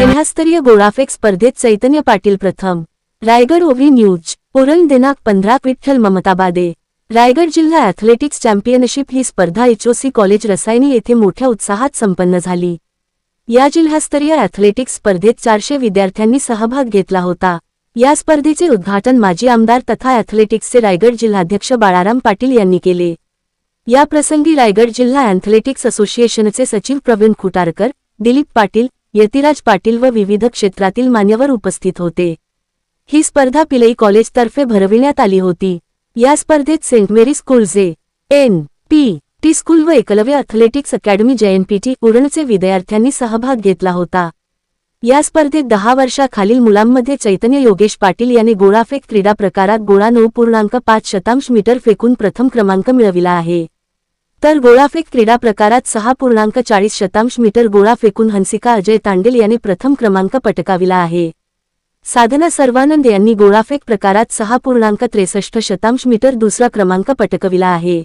जिल्हास्तरीय गोळाफेक स्पर्धेत चैतन्य पाटील प्रथम. रायगड ओव्ही न्यूज पुरण दिनांक पंधरा विठ्ठल ममताबादे रायगड जिल्हा ॲथलेटिक्स चॅम्पियनशिप ही स्पर्धा एचओसी कॉलेज रसायनी येथे मोठ्या उत्साहात संपन्न झाली. या जिल्हास्तरीय ॲथलेटिक्स स्पर्धेत चारशे विद्यार्थ्यांनी सहभाग घेतला होता. या स्पर्धेचे उद्घाटन माजी आमदार तथा ॲथलेटिक्सचे रायगड जिल्हाध्यक्ष बाळाराम पाटील यांनी केले. या प्रसंगी रायगड जिल्हा ॲथलेटिक्स असोसिएशनचे सचिव प्रवीण खुटारकर दिलीप पाटील यतिराज पाटील व विविध क्षेत्रातील मान्यवर उपस्थित होते. ही स्पर्धा पिलई कॉलेजतर्फे भरविण्यात आली होती. या स्पर्धेत Saint Mary school J N. P. T. School व एकलव्य अथलेटिक्स अकॅडमी जेएनपीटी उरणचे विद्यार्थ्यांनी सहभाग घेतला होता. या स्पर्धेत दहा वर्षाखालील मुलांमध्ये चैतन्य योगेश पाटील यांनी गोळाफेक क्रीडा प्रकारात गोळा नऊ पूर्णांक पाच शतांश मीटर फेकून प्रथम क्रमांक मिळविला आहे. तर गोळाफेक क्रीडा प्रकारात सहा पूर्णांक चाळीस शतांश मीटर गोळा फेकून हंसिका अजय तांडेल यांनी प्रथम क्रमांक पटकाविला आहे. साधना सर्वानंद यांनी गोळाफेक प्रकारात सहा पूर्णांक त्रेसष्ट शतांश मीटर दुसरा क्रमांक पटकविला आहे.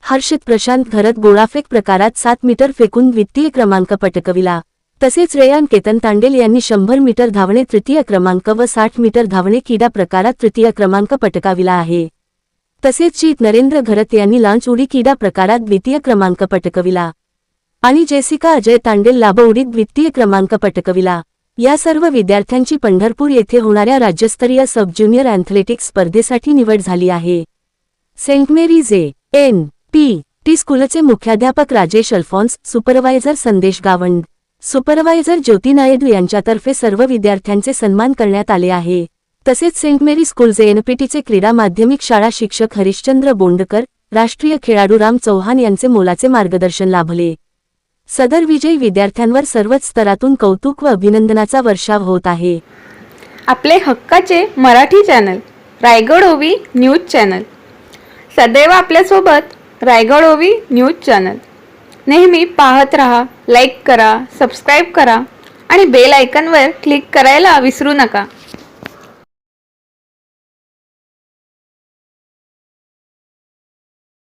हर्षित प्रशांत घरत गोळाफेक प्रकारात सात मीटर फेकून द्वितीय क्रमांक पटकविला. तसेच रेयान केतन तांडेल यांनी शंभर मीटर धावणे तृतीय क्रमांक व साठ मीटर धावणे क्रीडा प्रकारात तृतीय क्रमांक पटकाविला आहे. तसेच जीत नरेंद्र घरत यांनी लांच उडी क्रीडा प्रकारात द्वितीय क्रमांक पटकविला. आणि जेसिका अजय तांडेल लाभ उडीत द्वितीय क्रमांक पटकविला. या सर्व विद्यार्थ्यांची पंढरपूर येथे होणाऱ्या राज्यस्तरीय सब ज्युनियर ॲथलेटिक्स स्पर्धेसाठी निवड झाली आहे. Saint Mary's J N P T स्कूलचे मुख्याध्यापक राजेश अल्फॉन्स सुपरवायझर संदेश गावंड सुपरवायझर ज्योती नायडू यांच्यातर्फे सर्व विद्यार्थ्यांचे सन्मान करण्यात आले आहे. तसेच सेंट मेरी स्कूलचे एनपीटीचे क्रीडा माध्यमिक शाळा शिक्षक हरिश्चंद्र बोंडकर राष्ट्रीय खेळाडू राम चौहान यांचे मोलाचे मार्गदर्शन लाभले. सदर विजयी विद्यार्थ्यांवर सर्वच स्तरातून कौतुक व अभिनंदनाचा वर्षाव होत आहे. आपले हक्काचे मराठी चॅनल रायगड ओवी न्यूज चॅनल. सदैव आपल्यासोबत रायगड ओवी न्यूज चॅनल. नेहमी पाहत रहा लाईक करा सबस्क्राईब करा आणि बेल आयकनवर क्लिक करायला विसरू नका.